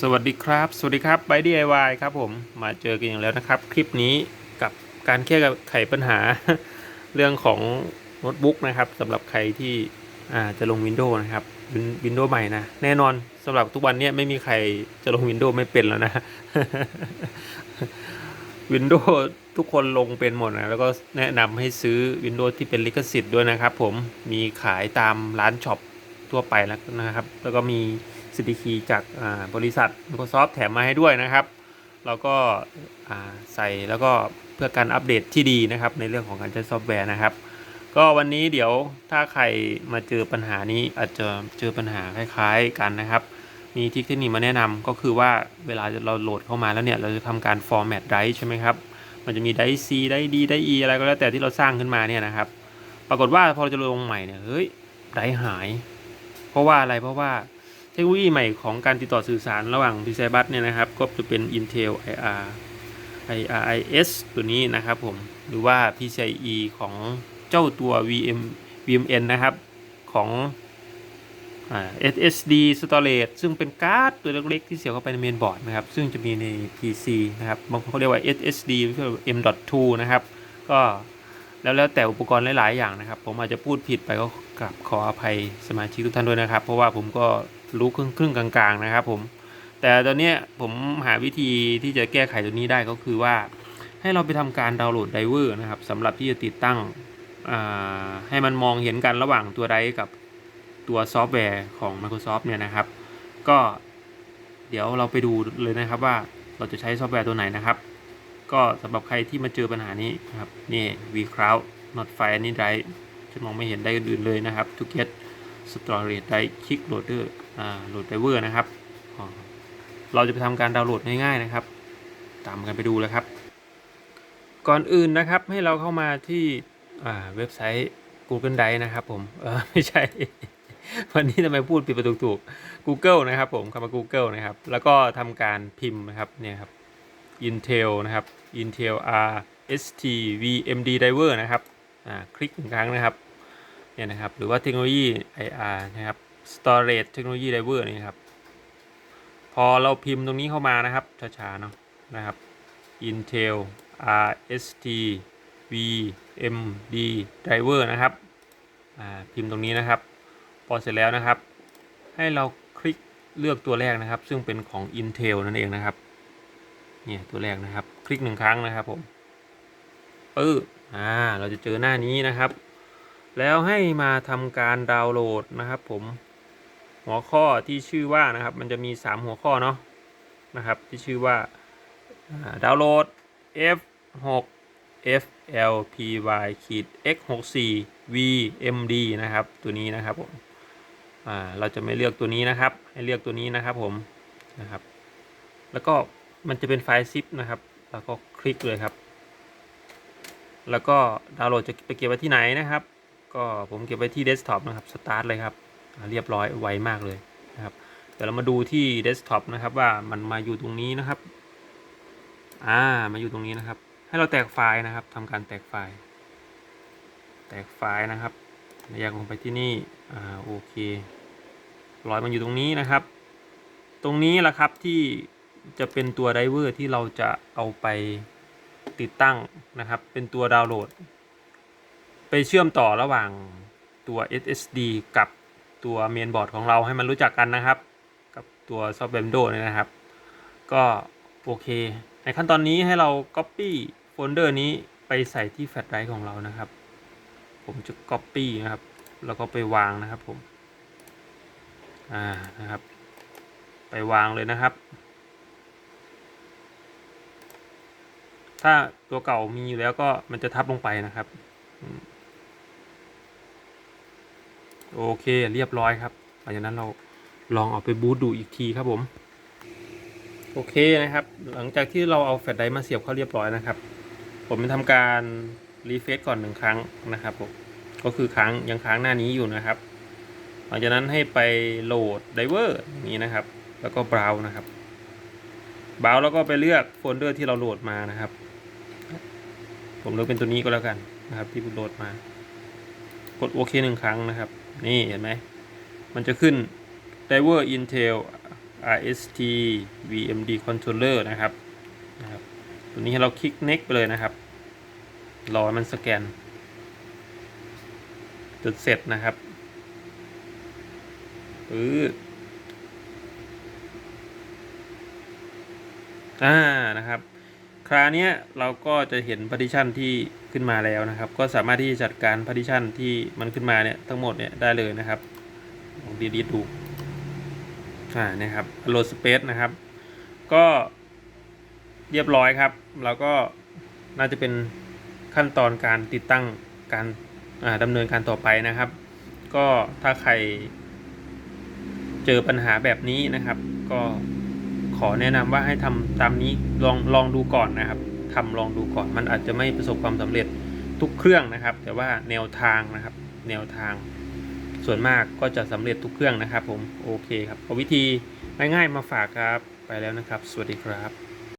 สวัสดีครับ สวัสดีครับไบ DIY ครับผม มาเจอกันอย่างแล้วนะครับ คลิปนี้กับการแก้ไขปัญหาเรื่องของโน้ตบุ๊กนะครับสำหรับใครที่จะลง Windows นะครับวินโดว์ใหม่นะ แน่นอนสำหรับทุกวันนี้ไม่มีใครจะลง Windows ไม่เป็นแล้วนะ Windows ทุกคนลงเป็นหมดนะแล้วก็แนะนำให้ซื้อ Windows ที่เป็นลิขสิทธิ์ด้วยนะครับ ผมมีขายตามร้านช็อปทั่วไปแล้วนะครับ แล้วก็มี สิทธิคีจากบริษัท Microsoft แถมมาให้ด้วยนะครับแล้วก็ใส่แล้วก็เพื่อการอัปเดตที่ดีนะครับ ในเรื่องของการใช้ซอฟต์แวร์นะครับ ก็วันนี้เดี๋ยวถ้าใครมาเจอปัญหานี้อาจจะเจอปัญหาคล้ายๆกันนะครับ มีทิคเทคนิคมาแนะนำก็คือว่าเวลาเราโหลดเข้ามาแล้วเนี่ย เราจะทำการ format drive ใช่ไหมครับ มันจะมี drive C drive D drive E อะไรก็แล้วแต่ที่เราสร้างขึ้นมาเนี่ยนะครับ ปรากฏว่าพอเราจะลงใหม่เนี่ยเฮ้ย drive หาย เพราะว่าอะไรเพราะว่า เทคโนโลยีใหม่ของการติดต่อสื่อสารระหว่าง p c i b u s เนี่ยนะครับ ก็จะเป็น Intel IR IRIS ตัวนี้นะครับผม หรือว่า PCIe ของเจ้าตัว VM VMN นะครับของอ SSD storage ซึ่งเป็นการ์ดตัวเล็กๆที่เสียบเข้าไปในเมนบอร์ดนะครับ ซึ่งจะมีใน PC นะครับ บางคนเขาเรียกว่า SSD หรือ M.2 นะครับ ก็แล้วแล้วแต่อุปกรณ์หลาย ๆ อย่างนะครับ ผมอาจจะพูดผิดไปก็กราบขออภัยสมาชิกทุกท่านด้วยนะครับ เพราะว่าผมก็ รู้ครึ่งครึ่งๆกลางๆนะครับผม แต่ตอนนี้ผมหาวิธีที่จะแก้ไขตัวนี้ได้ก็คือว่าให้เราไปทำการดาวน์โหลดไดเวอร์นะครับสำหรับที่จะติดตั้งให้มันมองเห็นกันระหว่างตัวไดร์กับตัวซอฟต์แวร์ของ Microsoft เนี่ยนะครับ ก็เดี๋ยวเราไปดูเลยนะครับว่าเราจะใช้ซอฟต์แวร์ตัวไหนนะครับ ก็สำหรับใครที่มาเจอปัญหานี้นะครับนี่ vCloud not find any drive จะมองไม่เห็นได้อื่นๆเลยนะครับ to get storage drive click loader อ่า load driver นะครับ เราจะไปทำการดาวน์โหลดง่ายๆนะครับ ตามกันไปดูเลยครับ ก่อนอื่นนะครับให้เราเข้ามาที่อ่าเว็บไซต์ Google Drive นะครับผมเออไม่ใช่ วันนี้ทำไมพูดผิดประตูถูก Google นะครับผมเข้ามา Google นะครับ แล้วก็ทำการพิมพ์นะครับเนี่ยครับ Intel นะครับ Intel R ST VMD Driver นะครับ อ่า คลิกหนึ่งครั้งนะครับ เนี่ยนะครับ หรือว่าเทคโนโลยี IR นะครับ Storage Technology Driver นี่ครับ พอเราพิมพ์ตรงนี้เข้ามานะครับช้าๆเนาะนะครับ Intel RST VMD Driver นะครับพิมพ์ตรงนี้นะครับ พอเสร็จแล้วนะครับ ให้เราคลิกเลือกตัวแรกนะครับ ซึ่งเป็นของ Intel นั่นเองนะครับเนี่ยตัวแรกนะครับ คลิกหนึ่งครั้งนะครับผมปึ๊บอ่าเราจะเจอหน้านี้นะครับ แล้วให้มาทำการดาวน์โหลดนะครับ ผมหัวข้อที่ชื่อว่านะครับ มันจะมี 3 หัวข้อเนาะนะครับ ที่ชื่อว่าดาวน์โหลด F6 FLPY ขีด X64 VMD นะครับ ตัวนี้นะครับผมเราจะไม่เลือกตัวนี้นะครับ ให้เลือกตัวนี้นะครับผมนะครับ แล้วก็มันจะเป็นไฟล์ซิปนะครับ แล้วก็คลิกเลยครับ แล้วก็ดาวน์โหลดจะไปเก็บไว้ที่ไหนนะครับ ก็ผมเก็บไว้ที่เดสก์ท็อปนะครับสตาร์ทเลยครับเรียบร้อยไวมากเลยนะครับเดี๋ยวเรามาดูที่เดสก์ท็อปนะครับว่ามันมาอยู่ตรงนี้นะครับอ่ามาอยู่ตรงนี้นะครับ ให้เราแตกไฟล์นะครับทำการแตกไฟล์ แตกไฟล์นะครับอยากลงไปที่นี่อ่าโอเครอยมันอยู่ตรงนี้นะครับ ตรงนี้แหละครับที่จะเป็นตัวไดเวอร์ที่เราจะเอาไปติดตั้งนะครับ เป็นตัวดาวน์โหลด ไปเชื่อมต่อระหว่างตัว SSD กับตัวเมนบอร์ดของเราให้มันรู้จักกันนะครับ กับตัวซอฟต์แวร์ Windows เนี่ยนะครับ ก็โอเค ในขั้นตอนนี้ให้เรา Copy โฟลเดอร์นี้ไปใส่ที่แฟลชไดรฟ์ของเรานะครับ ผมจะ Copy นะครับ แล้วก็ไปวางนะครับผม อ่า นะครับ ไปวางเลยนะครับ ถ้าตัวเก่ามีอยู่แล้วก็มันจะทับลงไปนะครับอืม โอเคเรียบร้อยครับหลังจากนั้นเราลองเอาไปบูตดูอีกทีครับผม โอเคนะครับ หลังจากที่เราเอาแฟลชไดรฟ์มาเสียบเข้าเรียบร้อยนะครับ ผมจะทำการรีเฟซก่อนหนึ่งครั้งนะครับผมก็คือค้างยังค้างหน้านี้อยู่นะครับ หลังจากนั้นให้ไปโหลดไดเวอร์นี้นะครับ แล้วก็เบราว์นะครับเบราว์แล้วก็ไปเลือกโฟลเดอร์ที่เราโหลดมานะครับ ผมเลือกเป็นตัวนี้ก็แล้วกันนะครับ ที่ผมโหลดมา กดโอเคหนึ่งครั้งนะครับ นี่เห็นไหม มันจะขึ้น driver intel RST VMD controller นะครับนะครับ ตัวนี้ให้เราคลิก next ไปเลยนะครับ รอมันสแกน จนเสร็จนะครับปื๊ดอ่านะครับ คราวนี้เราก็จะเห็น partition ที่ขึ้นมาแล้วนะครับ ก็สามารถที่จะจัดการ partition ที่มันขึ้นมาเนี่ยทั้งหมดเนี่ยได้เลยนะครับลองดีดีดูอ่านะครับ load space นะครับ ก็เรียบร้อยครับ เราก็น่าจะเป็นขั้นตอนการติดตั้งการดำเนินการต่อไปนะครับ ก็ถ้าใครเจอปัญหาแบบนี้นะครับ ก็ อแนะนำว่าให้ทำตามนี้ลองลองดูก่อนนะครับทำลองดูก่อนมันอาจจะไม่ประสบความสำเร็จทุกเครื่องนะครับ แต่ว่าแนวทางนะครับ แนวทาง ส่วนมากก็จะสำเร็จทุกเครื่องนะครับ ผมโอเคครับเอาวิธีง่ายๆมาฝากครับไปแล้วนะครับ สวัสดีครับ